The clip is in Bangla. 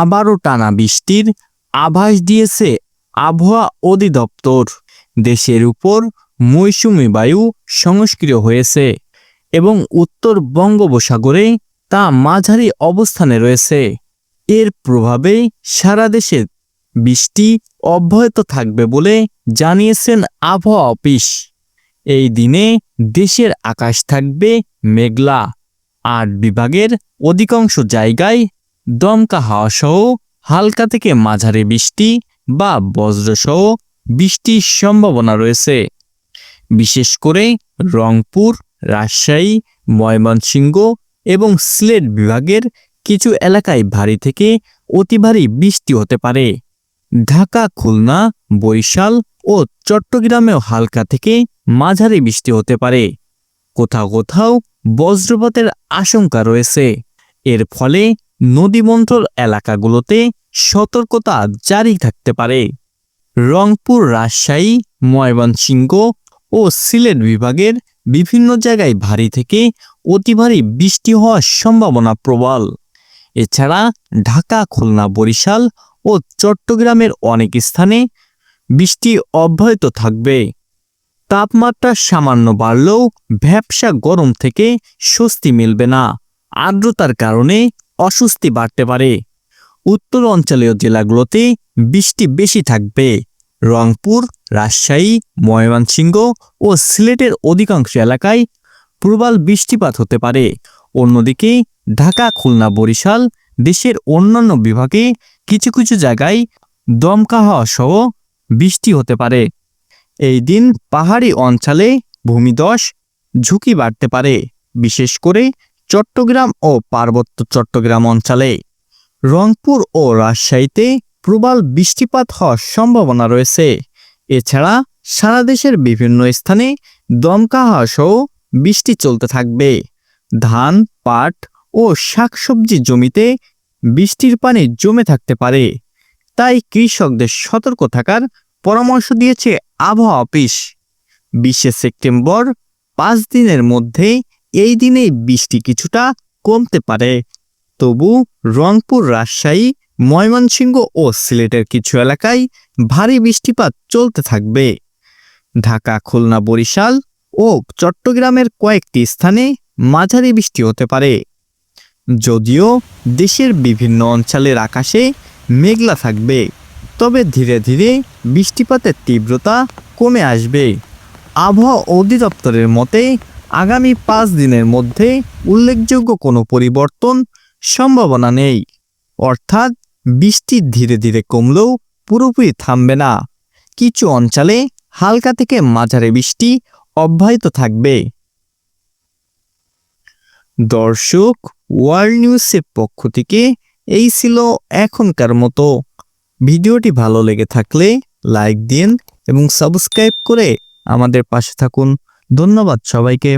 আবারও টানা বৃষ্টির আভাস দিয়েছে আবহাওয়া অধিদপ্তর। দেশের উপর মৌসুমী বায়ু সংস্কৃত হয়েছে এবং উত্তর বঙ্গোপসাগরে তা মাঝারি অবস্থানে রয়েছে। এর প্রভাবে সারা দেশে বৃষ্টি অব্যাহত থাকবে বলে জানিয়েছেন আবহাওয়া অফিস। এই দিনে দেশের আকাশ থাকবে মেঘলা আট বিভাগের অধিকাংশ জায়গায় দমকা হাওয়া সহ হালকা থেকে মাঝারি বৃষ্টি বা বজ্রসহ বৃষ্টির সম্ভাবনা রয়েছে। বিশেষ করে রংপুর, রাজশাহী, ময়মনসিংহ এবং সিলেট বিভাগের কিছু এলাকায় ভারী থেকে অতি ভারী বৃষ্টি হতে পারে। ঢাকা, খুলনা, বরিশাল ও চট্টগ্রামেও হালকা থেকে মাঝারি বৃষ্টি হতে পারে। কোথাও কোথাও বজ্রপাতের আশঙ্কা রয়েছে। এর ফলে নদীমন্ত্রল এলাকাগুলোতে সতর্কতা জারি থাকতে পারে। রংপুর, রাজশাহী, ময়মনসিংহ ও সিলেট বিভাগের বিভিন্ন জায়গায় ভারী থেকে অতি ভারী বৃষ্টি হওয়ার সম্ভাবনা প্রবল। এছাড়া ঢাকা, খুলনা, বরিশাল ও চট্টগ্রামের অনেক স্থানে বৃষ্টি অব্যাহত থাকবে। তাপমাত্রা সামান্য বাড়লেও ভ্যাবসা গরম থেকে স্বস্তি মিলবে না। আর্দ্রতার কারণে অস্বস্তি বাড়তে পারে। উত্তর অঞ্চলীয় জেলাগুলোতে বৃষ্টি বেশি থাকবে। রংপুর, রাজশাহী, ময়মনসিংহ ও সিলেটের অধিকাংশ এলাকায় প্রবল বৃষ্টিপাত হতে পারে। অন্যদিকে ঢাকা, খুলনা, বরিশাল দেশের অন্যান্য বিভাগে কিছু কিছু জায়গায় দমকা হওয়া সহ বৃষ্টি হতে পারে। এই দিন পাহাড়ি অঞ্চলে ভূমিধস ঝুঁকি বাড়তে পারে। বিশেষ করে চট্টগ্রাম ও পার্বত্য চট্টগ্রাম অঞ্চলে। রংপুর ও রাজশাহীতে প্রবল বৃষ্টিপাত হওয়ার সম্ভাবনা রয়েছে। এছাড়া সারা দেশের বিভিন্ন স্থানে দমকা সহ বৃষ্টি চলতে থাকবে। ধান, পাট ও শাকসবজি জমিতে বৃষ্টির পানি জমে থাকতে পারে। তাই কৃষকদের সতর্ক থাকার পরামর্শ দিয়েছে আবহাওয়া অফিস। বিশে সেপ্টেম্বর পাঁচ দিনের মধ্যে এই দিনেই বৃষ্টি কিছুটা কমতে পারে। তবু রংপুর, রাজশাহী, ময়মনসিংহ ও সিলেটের কিছু এলাকায় ভারী বৃষ্টিপাত চলতে থাকবে। ঢাকা, খুলনা, বরিশাল ও চট্টগ্রামের কয়েকটি স্থানে মাঝারি বৃষ্টি হতে পারে। যদিও দেশের বিভিন্ন অঞ্চলের আকাশে মেঘলা থাকবে, তবে ধীরে ধীরে বৃষ্টিপাতের তীব্রতা কমে আসবে। আবহাওয়া অধিদপ্তরের মতে আগামী পাঁচ দিনের মধ্যে উল্লেখযোগ্য কোনো পরিবর্তন সম্ভাবনা নেই। অর্থাৎ বৃষ্টি ধীরে ধীরে কমলেও পুরোপুরি থামবে না। কিছু অঞ্চলে হালকা থেকে মাঝারি বৃষ্টি অব্যাহত থাকবে। দর্শক, ওয়ার্ল্ড নিউজের পক্ষ থেকে এই ছিল এখনকার মতো। ভিডিওটি ভালো লেগে থাকলে লাইক দিন এবং সাবস্ক্রাইব করে আমাদের পাশে থাকুন। ধন্যবাদ সবাইকে।